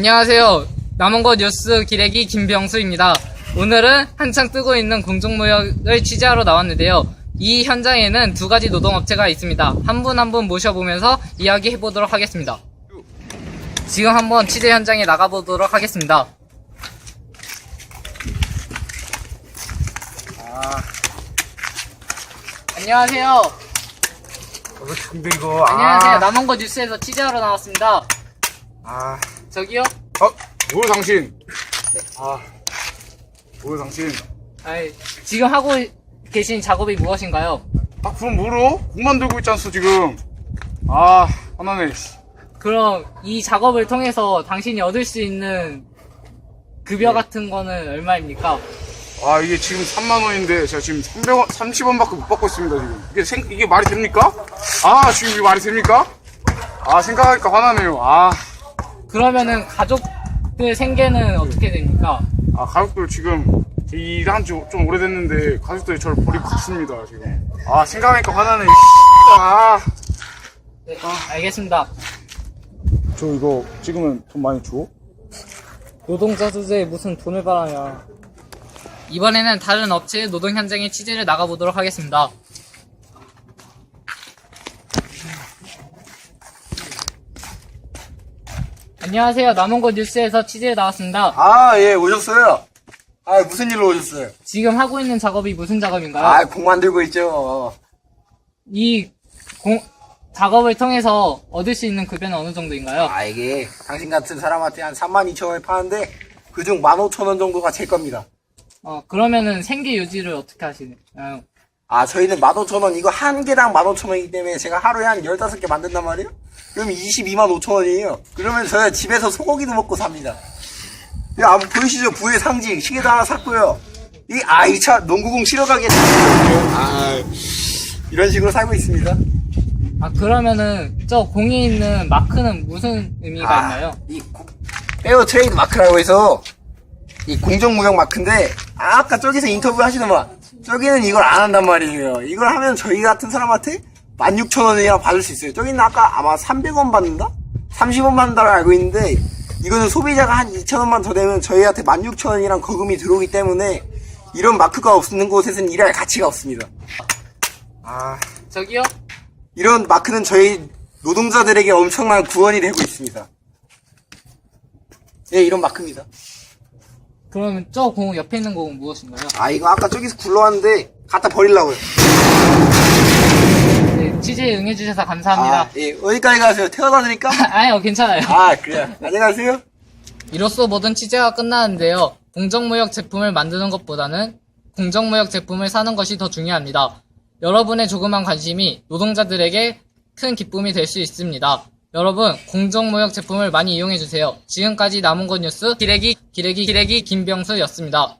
안녕하세요. 남원고 뉴스 기레기 김병수입니다. 오늘은 한창 뜨고 있는 공중무역을 취재하러 나왔는데요. 이 현장에는 두 가지 노동업체가 있습니다. 한 분 한 분 모셔보면서 이야기해 보도록 하겠습니다. 지금 한번 취재 현장에 나가보도록 하겠습니다. 아, 안녕하세요. 어, 이거, 안녕하세요. 아, 남원고 뉴스에서 취재하러 나왔습니다. 아, 저기요? 어, 뭐야, 당신? 아, 뭐야, 당신? 아이, 지금 하고 계신 작업이 무엇인가요? 아, 그럼 뭐로? 공 만들고 있지 않소, 지금? 아, 화나네. 씨. 그럼 이 작업을 통해서 당신이 얻을 수 있는 급여 같은 거는 얼마입니까? 아, 이게 지금 3만원인데, 제가 지금 300원, 30원 밖에 못 받고 있습니다, 지금. 이게 생, 이게 말이 됩니까? 아, 지금 이게 말이 됩니까? 아, 생각하니까 화나네요. 아, 그러면은 가족들 생계는 어떻게 됩니까? 아, 가족들 지금, 일한 지 좀 오래됐는데, 가족들이 저를 버리고 갔습니다, 지금. 아, 생각하니까 화나네. 씨. 아. 네, 알겠습니다. 저 이거 찍으면 돈 많이 줘? 노동자 주제에 무슨 돈을 바라냐. 이번에는 다른 업체의 노동 현장에 취재를 나가보도록 하겠습니다. 안녕하세요. 남원고 뉴스에서 취재에 나왔습니다. 아, 예, 오셨어요. 아, 무슨 일로 오셨어요? 지금 하고 있는 작업이 무슨 작업인가요? 아, 공 만들고 있죠. 이 공- 작업을 통해서 얻을 수 있는 급여는 어느 정도인가요? 아, 이게 당신 같은 사람한테 한 3만 2천 원에 파는데 그중 1만 5천 원 정도가 제 겁니다. 어, 그러면은 생계 유지를 어떻게 하시나요? 아, 저희는 1만 5천 원, 이거 한 개당 1만 5천 원이기 때문에 제가 하루에 한 15개 만든단 말이에요? 그럼 22만 5천 원이에요. 그러면 저희 집에서 소고기도 먹고 삽니다. 이 아, 보이시죠? 부의 상징. 시계도 하나 샀고요. 이, 아, 이 차 농구공 실어 가게. 아, 이런 식으로 살고 있습니다. 아, 그러면은 저 공에 있는 마크는 무슨 의미가 있나요? 이 구- 페어 트레이드 마크라고 해서 이 공정무역 마크인데 아까 저기서 인터뷰 하시더만 저기는 이걸 안 한단 말이에요. 이걸 하면 저희 같은 사람한테 16,000원이나 받을 수 있어요. 저기는 아까 아마 300원 받는다? 30원 받는다고 알고 있는데 이거는 소비자가 한 2,000원만 더 내면 저희한테 16,000원이랑 거금이 들어오기 때문에 이런 마크가 없는 곳에서는 일할 가치가 없습니다. 아, 저기요? 이런 마크는 저희 노동자들에게 엄청난 구원이 되고 있습니다. 예, 이런 마크입니다. 그러면 저 공 옆에 있는 공은 무엇인가요? 아, 이거 아까 저기서 굴러왔는데 갖다 버리려고요. 네, 취재에 응해주셔서 감사합니다. 아, 예, 어디까지 가세요? 태워다 드릴까? 아니요, 괜찮아요. 아, 그래요. 안녕하세요. 이로써 모든 취재가 끝나는데요. 공정무역 제품을 만드는 것보다는 공정무역 제품을 사는 것이 더 중요합니다. 여러분의 조그만 관심이 노동자들에게 큰 기쁨이 될 수 있습니다. 여러분, 공정무역 제품을 많이 이용해주세요. 지금까지 남은 것 뉴스 기레기, 기레기, 기레기 김병수였습니다.